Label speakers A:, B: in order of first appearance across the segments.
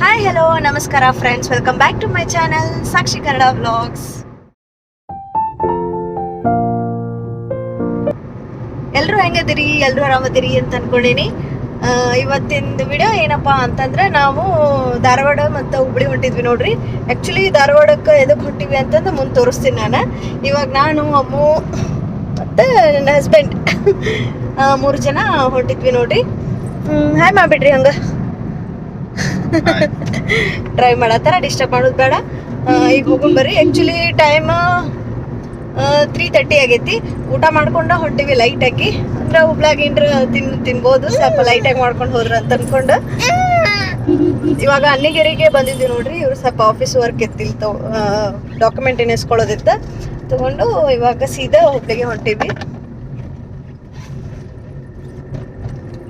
A: Hi hello ನಮಸ್ಕಾರ friends welcome back to my channel Sakshi Kannada vlogs ಎಲ್ಲರೂ ಹೆಂಗದಿರಿ? ಎಲ್ಲರೂ ಆರಾಮದಿರಿ ಅಂತ ಅನ್ಕೊಂಡಿನಿ. ಇವತ್ತಿನ ವಿಡಿಯೋ ಏನಪ್ಪಾ ಅಂತಂದ್ರೆ ನಾವು ಧಾರವಾಡ ಮತ್ತು ಹುಬ್ಳಿ ಹೊಂಟಿದ್ವಿ ನೋಡ್ರಿ. ಆ್ಯಕ್ಚುಲಿ ಧಾರವಾಡಕ್ಕೆ ಎದಕ್ಕೆ ಹೊಂಟಿವಿ ಅಂತಂದು ಮುಂದೆ ತೋರಿಸ್ತೀನಿ ನಾನು. ಇವಾಗ ನಾನು, ಅಮ್ಮು, ಮತ್ತು ನನ್ನ ಹಸ್ಬೆಂಡ್ ಮೂರು ಜನ ಹೊಂಟಿದ್ವಿ ನೋಡ್ರಿ. ಹಾಯ್ ಮಾಡಿಬಿಡ್ರಿ ಹಂಗೆ. ಟ್ರೈ ಮಾಡತ್ತಾರ ಡಿಸ್ಟರ್ಬ್ ಮಾಡೋದು ಬೇಡ. ಈಗ ಹೋಗೋಣ ಬರ್ರಿ. ಆ್ಯಕ್ಚುಲಿ ಟೈಮ್ ತ್ರೀ ತರ್ಟಿ ಆಗೈತಿ. ಊಟ ಮಾಡ್ಕೊಂಡ ಹೊಂಟಿವಿ ಲೈಟ್ ಆಗಿ ಅಂದ್ರೆ ಹುಬ್ಳಾಗ ಏನ್ರ ತಿನ್, ತಿನ್ಬೋದು. ಸ್ವಲ್ಪ ಲೈಟ್ ಆಗಿ ಮಾಡ್ಕೊಂಡು ಹೋದ್ರ ಅಂತ ಅನ್ಕೊಂಡು. ಇವಾಗ ಅನ್ನಿಗೆರೆಗೆ ಬಂದಿದ್ವಿ ನೋಡ್ರಿ. ಇವ್ರು ಸ್ವಲ್ಪ ಆಫೀಸ್ ವರ್ಕ್ ಇತ್ತಿಲ್ ಡಾಕ್ಯುಮೆಂಟ್ ಎನೆಸ್ಕೊಳ್ಳೋದಿತ್ತ ತಗೊಂಡು ಇವಾಗ ಸೀದಾ ಹುಬ್ಳಿಗೆ ಹೊಂಟಿವಿ.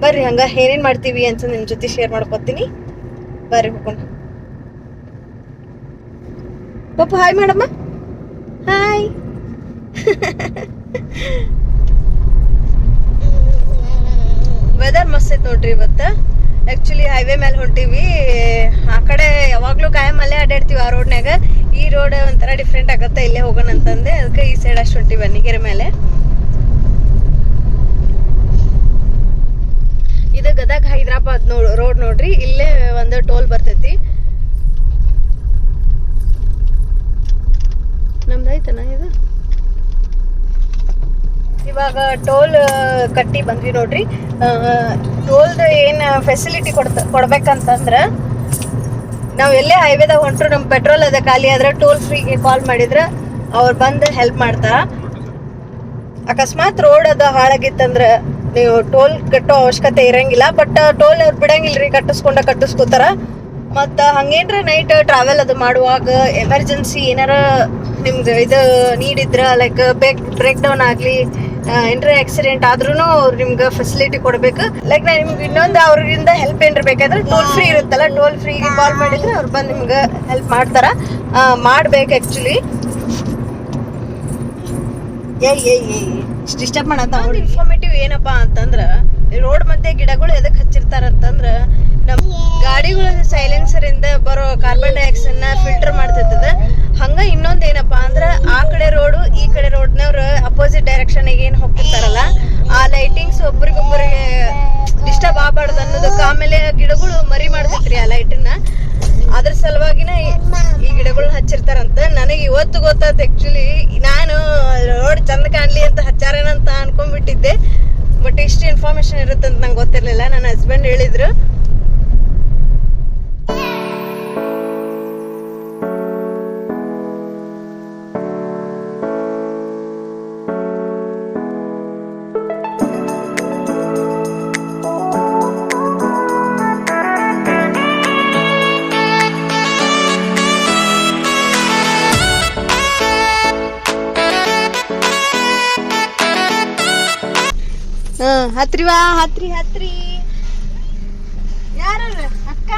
A: ಬರ್ರಿ ಹಂಗ ಏನೇನ್ ಮಾಡ್ತೀವಿ ಅಂತ ನಿಮ್ ಜೊತೆ ಶೇರ್ ಮಾಡ್ಕೊತೀನಿ. ಬರ್ರಿ ಹೋಗೋಣ ಪಪ್ಪ ಹಾಯ್ ಮೇಡಮ್ಮ ಹಾಯ್ ವೆದರ್ ಮಸ್ತ್ ಐತ್ ನೋಡ್ರಿ ಇವತ್ತ. ಆಕ್ಚುಲಿ ಹೈವೇ ಮೇಲೆ ಹೊಂಟಿವಿ. ಆ ಕಡೆ ಯಾವಾಗ್ಲೂ ಕಾಯಂ ಅಲ್ಲೇ ಅಡ್ಡಾಡ್ತೀವಿ ಆ ರೋಡ್ನ್ಯಾಗ ಈ ರೋಡ್ ಒಂಥರ ಡಿಫ್ರೆಂಟ್ ಆಗುತ್ತೆ, ಇಲ್ಲೇ ಹೋಗೋಣ ಅಂತಂದೆ ಅದಕ್ಕೆ ಈ ಸೈಡ್ ಅಷ್ಟು ಹೊಂಟಿವಿ, ಅನ್ನಿಗೆರೆ ಮೇಲೆ ಇದು ಗದಗ ಹೈದರಾಬಾದ್ ನೋಡಿ ರೋಡ್ ನೋಡ್ರಿ, ಇಲ್ಲೇ ಒಂದು ಟೋಲ್ ಬರ್ತೈತಿ. ನಮ್ದಾಯ್ತನ ಇದು? ಇವಾಗ ಟೋಲ್ ಕಟ್ಟಿ ಬಂದ್ವಿ ನೋಡ್ರಿ. ಟೋಲ್ದ ಏನ್ ಫೆಸಿಲಿಟಿ ಕೊಡ್ತ, ಕೊಡ್ಬೇಕಂತಂದ್ರ, ನಾವ್ ಎಲ್ಲೇ ಹೈವೇದಾಗ ಹೊಂಟ್ರು, ನಮ್ ಪೆಟ್ರೋಲ್ ಅದ ಖಾಲಿ ಆದ್ರೆ ಟೋಲ್ ಫ್ರೀಗೆ ಕಾಲ್ ಮಾಡಿದ್ರ, ಅವ್ರು ಬಂದು ಹೆಲ್ಪ್ ಮಾಡ್ತಾರ. ಅಕಸ್ಮಾತ್ ರೋಡ್ ಅದ ಹಾಳಾಗಿತ್ತಂದ್ರ ನೀವು ಟೋಲ್ ಕಟ್ಟೋ ಅವಶ್ಯಕತೆ ಇರಂಗಿಲ್ಲ ಬಟ್ ಟೋಲ್ ಅವ್ರು ಬಿಡಂಗಿಲ್ರಿ ಕಟ್ಟಿಸ್ಕೊಂಡ ಕಟ್ಟಿಸ್ಕೊತಾರ. ಮತ್ತ ಹಂಗೇನ್ರ ನೈಟ್ ಟ್ರಾವೆಲ್ ಅದು ಮಾಡುವಾಗ ಎಮರ್ಜೆನ್ಸಿ ಏನಾರ ನಿಮ್ಗೆ ಇದು ನೀಡಿದ್ರ ಲೈಕ್ ಬೇಕ್ ಬ್ರೇಕ್ ಡೌನ್ ಆಗ್ಲಿ ಏನ್ರ ಆಕ್ಸಿಡೆಂಟ್ ಆದ್ರೂ ಅವ್ರು ನಿಮ್ಗೆ ಫೆಸಿಲಿಟಿ ಕೊಡ್ಬೇಕು. ಲೈಕ್ ನಾ ನಿಮ್ಗೆ ಇನ್ನೊಂದು ಅವ್ರಿಂದ ಹೆಲ್ಪ್ ಏನ್ರ ಬೇಕಾದ್ರೆ ಟೋಲ್ ಫ್ರೀ ಇರುತ್ತಲ್ಲ ಟೋಲ್ ಫ್ರೀ ಕಾಲ್ ಮಾಡಿದ್ರೆ ಅವ್ರು ಬಂದು ನಿಮ್ಗೆ ಹೆಲ್ಪ್ ಮಾಡ್ತಾರ. ಮಾಡ್ಬೇಕು ಆಕ್ಚುಲಿ ಏಯ್ ಏಯ್ ಏಯ್ ಇಷ್ಟು ಡಿಸ್ಟರ್ಬ್ ಮಾಡತ್ತ ಇನ್ಫಾರ್ಮೇಟಿವ್ ಏನಪ್ಪಾ ಅಂತಂದ್ರ ರೋಡ್ ಮಧ್ಯೆ ಗಿಡಗಳು ಎದಕ್ ಹಚ್ಚಿರ್ತಾರ ಅಂತಂದ್ರ ನಮ್ ಗಾಡಿಗಳ ಸೈಲೆನ್ಸರ್ ಇಂದ ಬರೋ ಕಾರ್ಬನ್ ಡೈಆಕ್ಸೈಡ್ನ ಫಿಲ್ಟರ್ ಮಾಡ್ತಿರ್ತದ. ಹಂಗ ಇನ್ನೊಂದ್ ಏನಪ್ಪಾ ಅಂದ್ರ ಆ ಕಡೆ ರೋಡು ಈ ಕಡೆ ರೋಡ್ನವ್ರು ಅಪೋಸಿಟ್ ಡೈರೆಕ್ಷನ್ ಏನ್ ಹೋಗ್ತಿರ್ತಾರಲ್ಲ ಆ ಲೈಟಿಂಗ್ಸ್ ಒಬ್ರಿಗೊಬ್ಬರಿಗೆ ಡಿಸ್ಟರ್ಬ್ ಆಗಬಾರ್ದು ಅನ್ನೋದಕ್ಕೆ ಆಮೇಲೆ ಗಿಡಗಳು ಮರಿ ಮಾಡ್ತೈತ್ರಿ ಆ ಲೈಟನ್ನ ಅದ್ರ ಸಲುವಾಗಿನ ಈ- ಈ ಗಿಡಗಳನ್ನ ಹಚ್ಚಿರ್ತಾರಂತ. ನನಗೆ ಇವತ್ತು ಗೊತ್ತಾಯ್ತು ಆಕ್ಚುಲಿ ನಾನು ರೋಡ್ ಚಂದ ಕಾಣ್ಲಿ ಅಂತ ಹಚ್ಚಾರೇನಂತ ಅನ್ಕೊಂಡ್ಬಿಟ್ಟಿದ್ದೆ ಬಟ್ ಇಷ್ಟು ಇನ್ಫಾರ್ಮೇಶನ್ ಇರುತ್ತೆ ಅಂತ ನಂಗೆ ಗೊತ್ತಿರಲಿಲ್ಲ. ನನ್ನ ಹಸ್ಬೆಂಡ್ ಹೇಳಿದ್ರು ಹಾ ಹತ್ರಿ ವಾ ಹತ್ರಿ ಹತ್ರಿ. ಯಾರ ಅಕ್ಕ.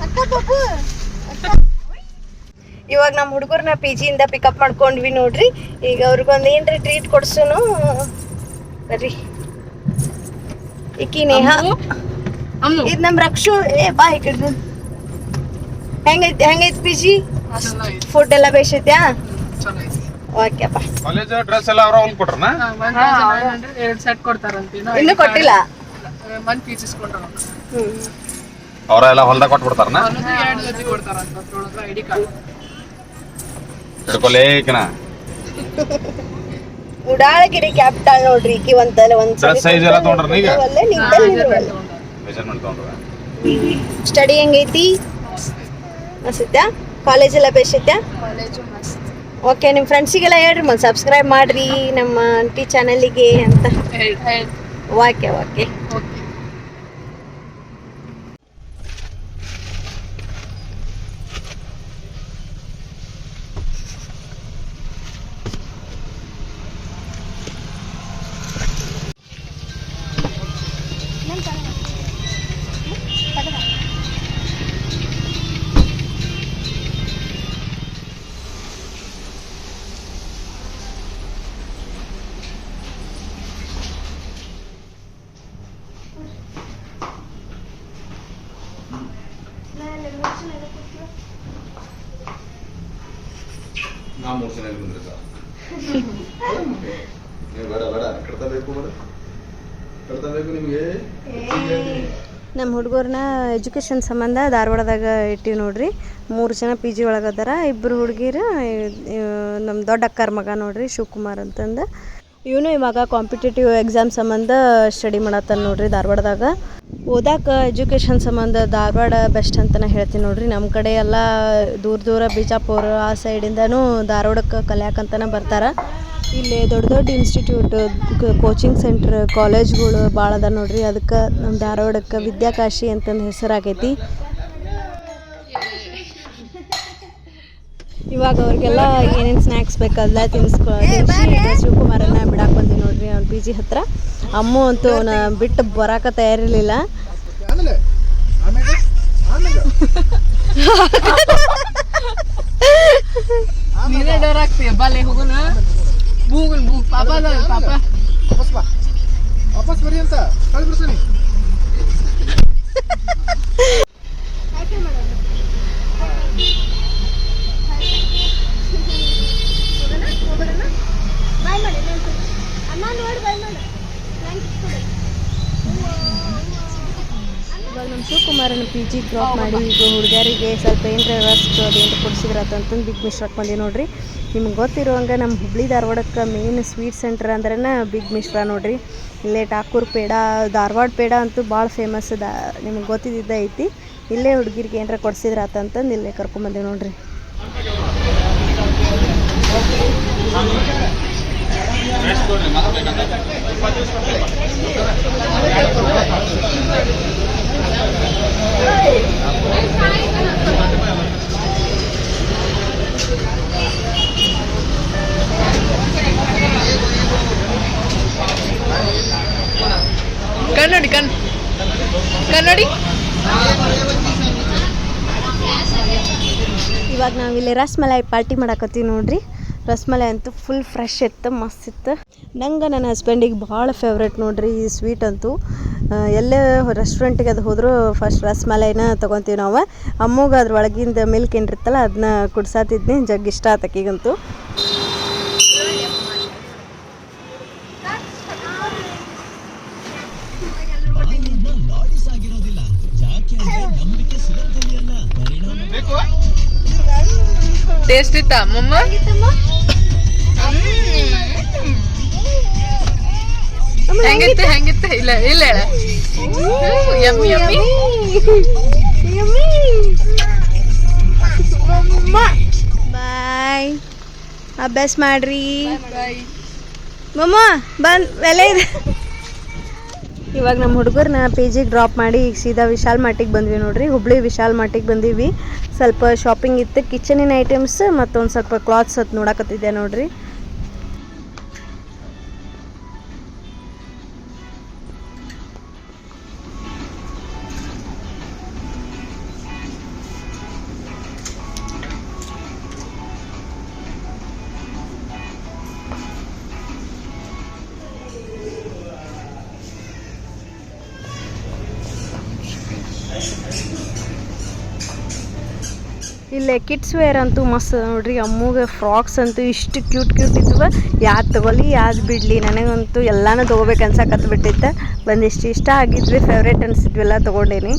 A: ಅಕ್ಕ ಬಾಬು ಇವಾಗ ನಮ್ಮ ಹುಡುಗರ್ನ ಪಿ ಜಿಯಿಂದ ಪಿಕಪ್ ಮಾಡ್ಕೊಂಡ್ವಿ ನೋಡ್ರಿ. ಈಗ ಅವ್ರಿಗೊಂದ್ ಏನ್ರಿ ಟ್ರೀಟ್ ಕೊಡ್ಸುನು? ಬರ್ರಿ. ಇಕ್ಕಿ ನೇಹ.
B: ಇದ್
A: ಇದು ನಮ್ಮ ರಕ್ಷು. ಏ ಬಾ ಈ. ಹೆಂಗೈತಿ ಹೆಂಗೈತಿ ಪಿ ಜಿ ಫುಡ್ ಎಲ್ಲ
B: ಚೆನ್ನಾಗಿದೆ
A: ಓಕೆಪ್ಪ
C: ಕಾಲೇಜ್ ಡ್ರೆಸ್ ಎಲ್ಲ ಅವ್ರ ಹೊಲ್ ಕೊಟ್ರನ?
B: ಎರಡು ಸೆಟ್ ಕೊಡ್ತಾರಂತ.
A: ಇನ್ನೂ ಕೊಟ್ಟಿಲ್ಲ?
B: ಮಂತ್ ಪೀಸ್ ಇಸ್ಕೊಂಡ್ರ
C: ಅವರ. ಎಲ್ಲ ಹೊಲ್ದಾಗ ಕೊಟ್ಬಿಡ್ತಾರನ?
B: ಎರಡು ಜೊತೆ ಕೊಡ್ತಾರಂತ ಅದ್ರೊಳಗೆ ಐಡಿ ಕಾರ್ಡ್
C: ಹಿಡ್ಕೊಲೇಕನ
A: ಉಡಾಳಗಿರಿ ಕ್ಯಾಪಿಟಲ್ ನೋಡ್ರಿ ಈಕಿ ಒಂದಲ್ಲ ಒಂದ್
C: Dress size ಎಲ್ಲ ತೊಗೊಂಡ್ರ ಈಗ? ಮೆಜರ್ಮೆಂಟ್ ತಗೊಂಡ್ರ.
A: ಸ್ಟಡಿ ಹೆಂಗೈತಿ? ಅನ್ಸುತ್ತಾ? ಕಾಲೇಜ್ ಎಲ್ಲ
B: ಕಾಲೇಜು ಮಸ್ತ್.
A: ಓಕೆ ನಿಮ್ಮ ಫ್ರೆಂಡ್ಸಿಗೆಲ್ಲ ಹೇಳ್ರಿ ಮತ್ತೆ ಸಬ್ಸ್ಕ್ರೈಬ್ ಮಾಡ್ರಿ ನಮ್ಮ ಆಂಟಿ ಚಾನಲಿಗೆ ಅಂತ. ಓಕೆ ಓಕೆ
B: ಓಕೆ
C: ಜನ ಬಂದ್ರಿ ನೀವು ಬೇಡ ಬೇಡ ಕಡ್ತಾ ಬೇಕು ಬೇಡ ಕಡ್ತಾ ಬೇಕು ನಿಮಗೆ?
A: ನಮ್ಮ ಹುಡುಗರನ್ನ ಎಜುಕೇಷನ್ ಸಂಬಂಧ ಧಾರವಾಡದಾಗ ಇಟ್ಟಿವಿ ನೋಡ್ರಿ. ಮೂರು ಜನ ಪಿ ಜಿ ಒಳಗೆ ಅದಾರ. ಇಬ್ಬರು ಹುಡುಗಿರು ನಮ್ಮ ದೊಡ್ಡ ಅಕ್ಕಾರ ಮಗ ನೋಡ್ರಿ ಶಿವಕುಮಾರ್ ಅಂತಂದು. ಇವನು ಇವಾಗ ಕಾಂಪಿಟೇಟಿವ್ ಎಕ್ಸಾಮ್ ಸಂಬಂಧ ಸ್ಟಡಿ ಮಾಡತ್ತಾನ ನೋಡ್ರಿ ಧಾರವಾಡದಾಗ. ಓದಾಕ ಎಜುಕೇಷನ್ ಸಂಬಂಧ ಧಾರವಾಡ ಬೆಸ್ಟ್ ಅಂತಲೇ ಹೇಳ್ತೀನಿ ನೋಡ್ರಿ. ನಮ್ಮ ಕಡೆ ಎಲ್ಲ ದೂರ ದೂರ ಬಿಜಾಪುರ ಆ ಸೈಡಿಂದನೂ ಧಾರವಾಡಕ್ಕೆ ಕಲಿಯಾಕಂತನೇ ಬರ್ತಾರೆ. ಇಲ್ಲಿ ದೊಡ್ಡ ದೊಡ್ಡ ಇನ್ಸ್ಟಿಟ್ಯೂಟ್ ಕೋಚಿಂಗ್ ಸೆಂಟ್ರ್ ಕಾಲೇಜ್ಗಳು ಭಾಳ ಅದ ನೋಡ್ರಿ. ಅದಕ್ಕೆ ನಮ್ಮ ಧಾರವಾಡಕ್ಕೆ ವಿದ್ಯಾಕಾಶಿ ಅಂತಂದು ಹೆಸರಾಗೈತಿ. ಇವಾಗ ಅವ್ರಿಗೆಲ್ಲ ಏನೇನು ಸ್ನ್ಯಾಕ್ಸ್ ಬೇಕಲ್ಲ ತಿನ್ಸ್ಕೊ ತಿನ್ಸಿ ಶಿವಕುಮಾರನ್ನ ಬಿಡಾಕ್ ಬಂದ್ವಿ ನೋಡ್ರಿ ಅವ್ನ ಪಿ ಜಿ ಹತ್ರ. ಅಮ್ಮ ಅಂತೂ ಅವನ ಬಿಟ್ಟು ಬರಾಕ ತಯಾರಿರ್ಲಿಲ್ಲ.
D: ಆಮೇಲೆ ಆಮೇಲೆ ಆಮೇಲೆ
B: ನೀನೇ ಡೋರ್ ಹಾಕ್ತೀಯ? ಬಾಲೆ ಹೋಗೋಣ. ಬೂಗನ್ ಬೂ ಪಾಪ ಅದ ಪಾಪ.
D: ವಾಪಸ್ ಬಾ. ವಾಪಸ್ ಬರಿ ಅಂತ. ಕಳ್ಬಿಡ್ತೀನಿ
A: ಇವಾಗ ನಮ್ಮ ಶಿವಕುಮಾರನ ಪಿ ಜಿ ಡ್ರಾಪ್ ಮಾಡಿ, ಈಗ ಹುಡುಗರಿಗೆ ಸ್ವಲ್ಪ ಏನರ ಏನು ಅದೇನು ಕೊಡ್ಸಿದ್ರತ್ತಂತಂದು ಬಿಗ್ ಮಿಶ್ರಕ್ಕೆ ಬಂದಿ ನೋಡ್ರಿ. ನಿಮ್ಗೆ ಗೊತ್ತಿರುವಂಗೆ ನಮ್ಮ ಹುಬ್ಳಿ ಧಾರವಾಡಕ್ಕೆ ಮೇನ್ ಸ್ವೀಟ್ ಸೆಂಟರ್ ಅಂದ್ರೇ ಬಿಗ್ ಮಿಶ್ರ ನೋಡ್ರಿ. ಇಲ್ಲೇ ಠಾಕೂರ್ ಪೇಡ, ಧಾರವಾಡ ಪೇಡ ಅಂತೂ ಭಾಳ ಫೇಮಸ್ ಅದ ನಿಮ್ಗೆ ಗೊತ್ತಿದ್ದ ಐತಿ. ಇಲ್ಲೇ ಹುಡುಗಿರಿಗೆ ಏನರ ಕೊಡ್ಸಿದ್ರತ್ತಂತಂದು ಇಲ್ಲೇ ಕರ್ಕೊಂಬಂದೇವಿ ನೋಡ್ರಿ.
B: ಕನ್ನಡಿ ಕಣ್. ಕನ್ನಡಿ
A: ಇವಾಗ ನಾವಿಲ್ಲಿ ರಸ್ಮಲೈ ಪಾರ್ಟಿ ಮಾಡಕತ್ತೀವಿ ನೋಡ್ರಿ. ರಸ್ಮಲಾಯಿ ಅಂತೂ ಫುಲ್ ಫ್ರೆಶ್ ಇತ್ತು, ಮಸ್ತ್ ಇತ್ತು. ನಂಗೆ ನನ್ನ ಹಸ್ಬೆಂಡಿಗೆ ಭಾಳ ಫೇವ್ರೇಟ್ ನೋಡ್ರಿ ಈ ಸ್ವೀಟ್ ಅಂತೂ. ಎಲ್ಲೇ ರೆಸ್ಟೋರೆಂಟಿಗೆ ಅದು ಹೋದರೂ ಫಸ್ಟ್ ರಸ್ಮಲೈನ ತೊಗೊತೀವಿ ನಾವು. ಅಮ್ಮಗೆ ಅದ್ರ ಒಳಗಿಂದ ಮಿಲ್ಕ್ ಏನಿರ್ತಲ್ಲ ಅದನ್ನ ಕುಡ್ಸಾತಿದ್ನಿ, ಜಗ್ ಇಷ್ಟ ಆತಕ್ಕೀಗಂತೂ
B: ಟೇಸ್ಟ್ ಇತ್ತಾ, ಮಮ್ಮ? ಹೆಂಗಿತ್ತು ಹೆಂಗಿತ್ತು? ಇಲ್ಲ ಇಲ್ಲ ಹೇಳ. Yummy yummy.
A: ಬಾಯ್. ಅಭ್ಯಾಸ ಮಾಡ್ರಿ. ಮಮ್ಮ ಬಂದ್ ಬೆಲೆ ಇದೆ. ಇವಾಗ ನಮ್ಮ ಹುಡುಗರನ್ನ ಪಿ ಜಿಗೆ ಡ್ರಾಪ್ ಮಾಡಿ ಈಗ ಸೀದಾ ವಿಶಾಲ್ ಮಾರ್ಟಿಗೆ ಬಂದ್ವಿ ನೋಡ್ರಿ. ಹುಬ್ಳಿ ವಿಶಾಲ್ ಮಾರ್ಟಿಗೆ ಬಂದೀವಿ. ಸ್ವಲ್ಪ ಶಾಪಿಂಗ್ ಇತ್ತು. ಕಿಚನಿನ ಐಟಮ್ಸ್ ಮತ್ತೊಂದು ಸ್ವಲ್ಪ ಕ್ಲಾತ್ಸ್ ಅದು ನೋಡಕತ್ತಿದ್ದೆ ನೋಡ್ರಿ. ಇಲ್ಲೇ ಕಿಡ್ಸ್ ವೇರ್ ಅಂತೂ ಮಸ್ತ್ ನೋಡ್ರಿ. ಅಮ್ಮಗೆ ಫ್ರಾಕ್ಸ್ ಅಂತೂ ಇಷ್ಟು ಕ್ಯೂಟ್ ಕ್ಯೂಟ್ ಇದ್ವ. ಯಾವ್ದು ತಗೊಲಿ ಯಾವ್ದು ಬಿಡಲಿ, ನನಗಂತೂ ಎಲ್ಲಾನು ತೊಗೋಬೇಕು ಅನ್ಸಕತ್ ಬಿಟ್ಟಿತ್ತು ಒಂದಿಷ್ಟು ಇಷ್ಟ ಆಗಿದ್ವಿ ಫೇವ್ರೇಟ್ ಅನಿಸಿದ್ವೆಲ್ಲ ತೊಗೊಂಡೇನಿ.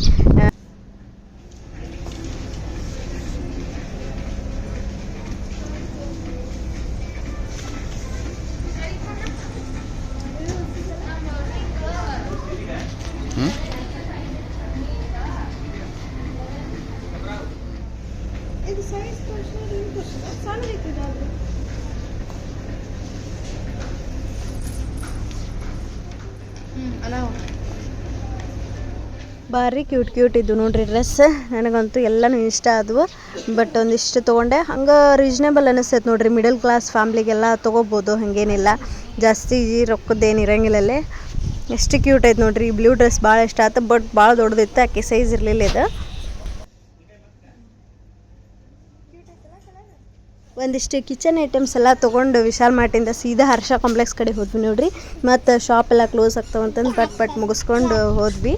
A: ಭಾರಿ ಕ್ಯೂಟ್ ಕ್ಯೂಟ್ ಇದ್ದು ನೋಡ್ರಿ ಡ್ರೆಸ್ ನನಗಂತೂ ಎಲ್ಲನೂ ಇಷ್ಟ ಆದವು. ಬಟ್ ಒಂದಿಷ್ಟು ತೊಗೊಂಡೆ. ಹಂಗೆ ರೀಸ್ನೇಬಲ್ ಅನಿಸ್ತೈತೆ ನೋಡ್ರಿ. ಮಿಡಲ್ ಕ್ಲಾಸ್ ಫ್ಯಾಮ್ಲಿಗೆಲ್ಲ ತೊಗೋಬೋದು. ಹಾಗೇನಿಲ್ಲ. ಜಾಸ್ತಿ ರೊಕ್ಕದ್ದೇನು ಇರಂಗಿಲ್ಲಲ್ಲೇ ಎಷ್ಟು ಕ್ಯೂಟ್ ಐತೆ ನೋಡ್ರಿ. ಈ ಬ್ಲೂ ಡ್ರೆಸ್ ಭಾಳ ಇಷ್ಟ ಆಯ್ತು ಬಟ್ ಭಾಳ ದೊಡ್ಡದಿತ್ತು. ಆಕೆ ಸೈಜ್ ಇರಲಿಲ್ಲ ಇದು. ಒಂದಿಷ್ಟು ಕಿಚನ್ ಐಟಮ್ಸ್ ಎಲ್ಲ ತೊಗೊಂಡು ವಿಶಾಲ್ ಮಾರ್ಟಿಂದ ಸೀದಾ ಹರ್ಷ ಕಾಂಪ್ಲೆಕ್ಸ್ ಕಡೆ ಹೋದ್ವಿ ನೋಡ್ರಿ. ಮತ್ತು ಶಾಪ್ ಎಲ್ಲ ಕ್ಲೋಸ್ ಆಗ್ತಾವಂತಂದು ಪಟ್ ಪಟ್ ಮುಗಿಸ್ಕೊಂಡು ಹೋದ್ವಿ.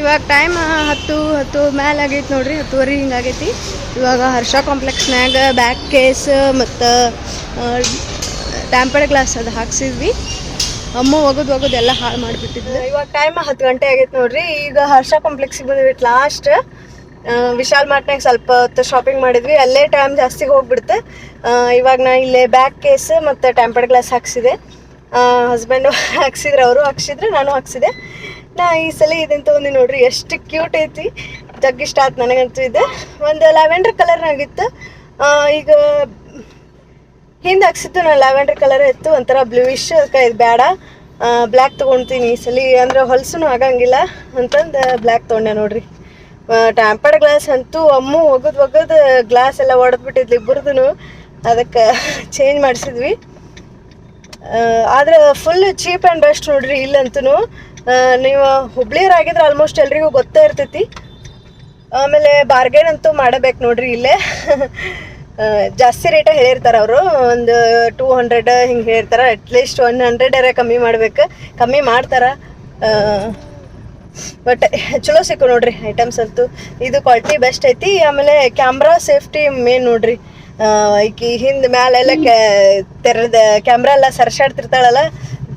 A: ಇವಾಗ ಟೈಮ್ ಹತ್ತು ಹತ್ತು ಮ್ಯಾಲ ಆಗೈತಿ ನೋಡ್ರಿ ಹತ್ತುವರೆ ಹಿಂಗಾಗೈತಿ ಇವಾಗ ಹರ್ಷ ಕಾಂಪ್ಲೆಕ್ಸ್ನಾಗ ಬ್ಯಾಕ್ ಕೇಸ್ ಮತ್ತು ಟ್ಯಾಂಪರ್ಡ್ ಗ್ಲಾಸ್ ಅದು ಹಾಕ್ಸಿದ್ವಿ. ಅಮ್ಮ ಒಗದು ಒಗದು ಎಲ್ಲ ಹಾಳು ಮಾಡಿಬಿಟ್ಟಿದ್ವಿ ಇವಾಗ ಟೈಮ್ ಹತ್ತು ಗಂಟೆ ಆಗೈತೆ ನೋಡ್ರಿ. ಈಗ ಹರ್ಷ ಕಾಂಪ್ಲೆಕ್ಸಿಗೆ ಬಂದ್ವಿ ಲಾಸ್ಟ್ ವಿಶಾಲ್ ಮಾರ್ಟ್ನಾಗ ಸ್ವಲ್ಪ ಹೊತ್ತು ಶಾಪಿಂಗ್ ಮಾಡಿದ್ವಿ. ಅಲ್ಲೇ ಟೈಮ್ ಜಾಸ್ತಿ ಹೋಗ್ಬಿಡುತ್ತೆ ಇವಾಗ ನಾ ಇಲ್ಲೇ ಬ್ಯಾಕ್ ಕೇಸ್ ಮತ್ತು ಟ್ಯಾಂಪರ್ಡ್ ಗ್ಲಾಸ್ ಹಾಕ್ಸಿದೆ. ಹಸ್ಬೆಂಡು ಹಾಕ್ಸಿದ್ರು, ಅವರು ಹಾಕ್ಸಿದ್ರು, ನಾನು ಹಾಕ್ಸಿದೆ. ನಾ ಈ ಸಲ ಇದನ್ನು ತೊಗೊಂಡಿ ನೋಡ್ರಿ, ಎಷ್ಟು ಕ್ಯೂಟ್ ಐತಿ. ಜಗ್ಗಿಷ್ಟ ಆಯ್ತು ನನಗಂತೂ ಇದೆ. ಒಂದು ಲ್ಯಾವೆಂಡರ್ ಕಲರ್ನಾಗಿತ್ತು ಈಗ ಹಿಂದೆ ಹಾಕ್ಸಿತ್ತು, ನಾನು ಲ್ಯಾವೆಂಡರ್ ಕಲರ್ ಇತ್ತು ಒಂಥರ ಬ್ಲೂಯಿಶ್ ಅದಕ್ಕೆ ಇದು ಬೇಡ. ಬ್ಲ್ಯಾಕ್ ತೊಗೊಳ್ತೀನಿ ಈ ಸಲ, ಅಂದ್ರೆ ಹೊಲಸು ಆಗಂಗಿಲ್ಲ. ಅಂತಂದು ಬ್ಲ್ಯಾಕ್ ತೊಗೊಂಡೆ ನೋಡ್ರಿ. ಟ್ಯಾಂಪರ್ಡ್ ಗ್ಲಾಸ್ ಅಂತೂ ಅಮ್ಮು ಒಗದ್ ಒಗದ್ ಗ್ಲಾಸ್ ಎಲ್ಲ ಒಡೆದ್ಬಿಟ್ಟಿದ್ಲಿ ಇಬ್ಬರದೂ ಅದಕ್ಕೆ ಚೇಂಜ್ ಮಾಡಿಸಿದ್ವಿ. ಆದ್ರೆ ಫುಲ್ ಚೀಪ್ ಆ್ಯಂಡ್ ಬೆಸ್ಟ್ ನೋಡ್ರಿ ಇಲ್ಲಂತೂ ನೀವು ಹುಬ್ಳಿಯರಾಗಿದ್ರೆ ಆಲ್ಮೋಸ್ಟ್ ಎಲ್ರಿಗೂ ಗೊತ್ತೇ ಇರ್ತೈತಿ. ಆಮೇಲೆ ಬಾರ್ಗೇನ್ ಅಂತೂ ಮಾಡಬೇಕು ನೋಡ್ರಿ ಇಲ್ಲೇ. ಜಾಸ್ತಿ ರೇಟ ಹೇಳಿರ್ತಾರೆ ಅವರು. ಒಂದು ಟೂ ಹಂಡ್ರೆಡ್ ಹಿಂಗೆ ಹೇಳಿರ್ತಾರೆ. ಅಟ್ಲೀಸ್ಟ್ ಒನ್ ಹಂಡ್ರೆಡರ ಕಮ್ಮಿ ಮಾಡ್ಬೇಕು. ಕಮ್ಮಿ ಮಾಡ್ತಾರೆ. ಬಟ್ ಚಲೋ ಸಿಕ್ಕು ನೋಡ್ರಿ ಐಟಮ್ಸ್ ಅಂತೂ. ಇದು ಕ್ವಾಲಿಟಿ ಬೆಸ್ಟ್ ಐತಿ. ಆಮೇಲೆ ಕ್ಯಾಮ್ರಾ ಸೇಫ್ಟಿ ಮೇನ್ ನೋಡ್ರಿ. ಈಕಿ ಹಿಂದೆ ಮ್ಯಾಲೆಲ್ಲ ಕ್ಯಾ ತೆರೆದ ಕ್ಯಾಮ್ರಾ ಎಲ್ಲ ಸರ್ಸಾಡ್ತಿರ್ತಾಳಲ್ಲ.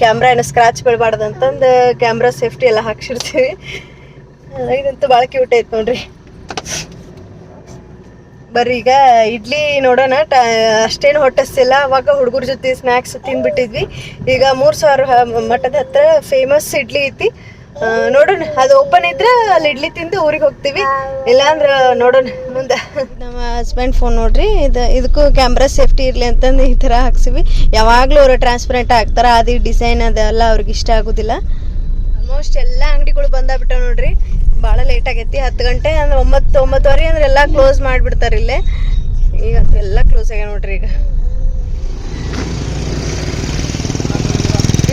A: ಕ್ಯಾಮ್ರಾ ಏನು ಸ್ಕ್ರಾಚ್ ಬೀಳಬಾರ್ದು ಅಂತಂದು ಕ್ಯಾಮ್ರಾ ಸೇಫ್ಟಿ ಎಲ್ಲ ಹಾಕ್ಸಿರ್ತೀವಿ ಇದಂತೂ ಭಾಳ ಕ್ಯೂಟ್ ಐತೆ ನೋಡ್ರಿ. ಬರ್ರಿ ಈಗ ಇಡ್ಲಿ ನೋಡೋಣ. ಟ ಅಷ್ಟೇನು ಹೊಟ್ಟಿಸ್ತಿಲ್ಲ. ಅವಾಗ ಹುಡುಗರ ಜೊತೆ ಸ್ನ್ಯಾಕ್ಸ್ ತಿಂದ್ಬಿಟ್ಟಿದ್ವಿ. ಈಗ ಮೂರು ಸಾವಿರ ಮಠದ ಹತ್ರ ಫೇಮಸ್ ಇಡ್ಲಿ ಐತಿ. ನೋಡೋಣ. ಅದು ಓಪನ್ ಇದ್ರೆ ಅಲ್ಲಿ ಇಡ್ಲಿ ತಿಂದು ಊರಿಗೆ ಹೋಗ್ತೀವಿ. ಇಲ್ಲಾಂದ್ರೆ ನೋಡೋಣ ಮುಂದೆ. ನಮ್ಮ ಹಸ್ಬೆಂಡ್ ಫೋನ್ ನೋಡ್ರಿ. ಇದು ಇದಕ್ಕೂ ಕ್ಯಾಮ್ರಾ ಸೇಫ್ಟಿ ಇರಲಿ ಅಂತಂದು ಈ ಥರ ಹಾಕ್ಸಿವಿ. ಯಾವಾಗಲೂ ಅವರು ಟ್ರಾನ್ಸ್ಪರೆಂಟ್ ಹಾಕ್ತಾರೆ ಅದು ಡಿಸೈನ್ ಅದೆಲ್ಲ ಅವ್ರಿಗೆ ಇಷ್ಟ ಆಗೋದಿಲ್ಲ. ಆಲ್ಮೋಸ್ಟ್ ಎಲ್ಲ ಅಂಗಡಿಗಳು ಬಂದಾಗ್ಬಿಟ್ಟ ನೋಡ್ರಿ. ಭಾಳ ಲೇಟ್ ಆಗೈತಿ. ಹತ್ತು ಗಂಟೆ ಅಂದ್ರೆ ಒಂಬತ್ತು, ಒಂಬತ್ತುವರೆ ಅಂದ್ರೆ ಎಲ್ಲ ಕ್ಲೋಸ್ ಮಾಡಿಬಿಡ್ತಾರೆ ಇಲ್ಲೇ. ಈಗ ಎಲ್ಲ ಕ್ಲೋಸ್ ಆಗ್ಯಾವ ನೋಡ್ರಿ ಈಗ.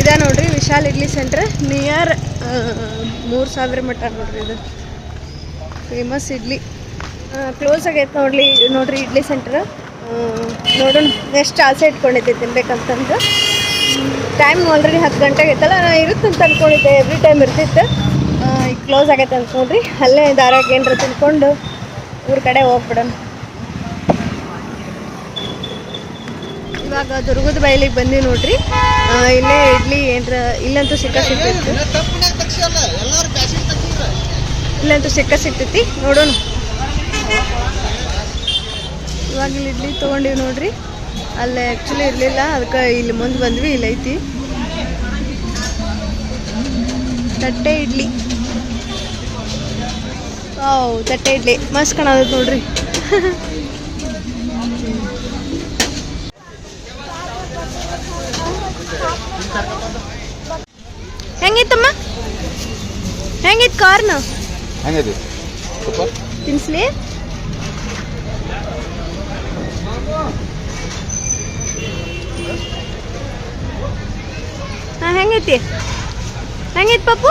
A: ಇದ ನೋಡ್ರಿ ವಿಶಾಲ್ ಇಡ್ಲಿ ಸೆಂಟ್ರ್ ನಿಯರ್ ಮೂರು ಸಾವಿರ ಮಟ್ಟ ನೋಡ್ರಿ ಇದು. ಫೇಮಸ್ ಇಡ್ಲಿ. ಕ್ಲೋಸ್ ಆಗೈತೆ ನೋಡ್ಲಿ, ನೋಡ್ರಿ ಇಡ್ಲಿ ಸೆಂಟ್ರ್ ನೋಡೋಣ. ಎಷ್ಟು ಆಸೆ ಇಟ್ಕೊಂಡೈತೆ ತಿನ್ಬೇಕಂತಂದ್ರೆ ಟೈಮ್ ಆಲ್ರೆಡಿ ಹತ್ತು ಗಂಟೆಗೆ ಐತಲ್ಲ, ನಾ ಇರುತ್ತೆ ಅಂತ ಅನ್ಕೊಂಡಿದ್ದೆ. ಎವ್ರಿ ಟೈಮ್ ಇರ್ತಿತ್ತು. ಕ್ಲೋಸ್ ಆಗೈತೆ ಅಂತ ನೋಡ್ರಿ ಅಲ್ಲೇ ದಾರಾಗ ಏನಾರ ತಿನ್ಕೊಂಡು ಊರ ಕಡೆ ಹೋಗ್ಬಿಡೋಣ. ಇವಾಗ ದುರ್ಗದ ಬಯಲಿಗೆ ಬಂದಿ ನೋಡ್ರಿ. ಇಲ್ಲೇ ಇಡ್ಲಿ ಏನ್ರ, ಇಲ್ಲಂತೂ ಸಿಕ್ಕ ಸಿಗ್ತೈತಿ ಇಲ್ಲಂತೂ ಸಿಕ್ಕ ಸಿಕ್ತೈತಿ ನೋಡೋಣ. ಇವಾಗ ಇಲ್ಲಿ ಇಡ್ಲಿ ತೊಗೊಂಡಿವಿ ನೋಡ್ರಿ. ಅಲ್ಲೇ ಆ್ಯಕ್ಚುಲಿ ಇರಲಿಲ್ಲ. ಅದಕ್ಕೆ ಇಲ್ಲಿ ಮುಂದೆ ಬಂದ್ವಿ ಇಲ್ಲೈತಿ ತಟ್ಟೆ ಇಡ್ಲಿ. ವಾವ್ ತಟ್ಟೆ ಇಡ್ಲಿ. ಮಸ್ತ್ ಕಾಣೋದು ನೋಡ್ರಿ. ಹೆಂಗಿತ್ತಮ್ಮ? ಹೆಂಗಿತ್ತು ಕಾರ್ನ?
C: ಹೆಂಗೈತಿ? ಸೂಪರ್.
A: ತಿನ್ಸ್ಲಿ? ಹಾಂ ಹೆಂಗೈತಿ? ಹೆಂಗೈತಿ ಪಪ್ಪು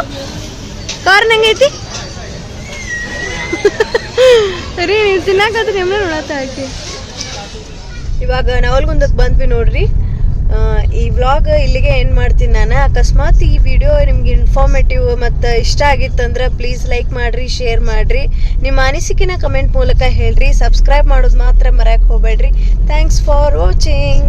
A: ಕಾರ್ನ ಹೆಂಗೈತಿ? ಸರಿ ನೀವು ತಿನ್ನಾಕತ್ರಿ ನಿಮ್ಮನ್ನ ನೋಡತ್ತ ಆಕಿ ಇವಾಗ ನವಲ್ಗುಂದಕ್ಕೆ ಬಂದ್ವಿ ನೋಡ್ರಿ. ಈ ವ್ಲಾಗ್ ಇಲ್ಲಿಗೆ ಏನು ಮಾಡ್ತೀನಿ ನಾನು. ಅಕಸ್ಮಾತ್ ಈ ವಿಡಿಯೋ ನಿಮ್ಗೆ ಇನ್ಫಾರ್ಮೇಟಿವ್ ಮತ್ತು ಇಷ್ಟ ಆಗಿತ್ತಂದ್ರೆ ಪ್ಲೀಸ್ ಲೈಕ್ ಮಾಡಿರಿ ಶೇರ್ ಮಾಡಿರಿ. ನಿಮ್ಮ ಅನಿಸಿಕೆನ ಕಮೆಂಟ್ ಮೂಲಕ ಹೇಳ್ರಿ. ಸಬ್ಸ್ಕ್ರೈಬ್ ಮಾಡೋದು ಮಾತ್ರ ಮರೆಯಕ್ಕೆ ಹೋಗಬೇಡ್ರಿ. Thanks for watching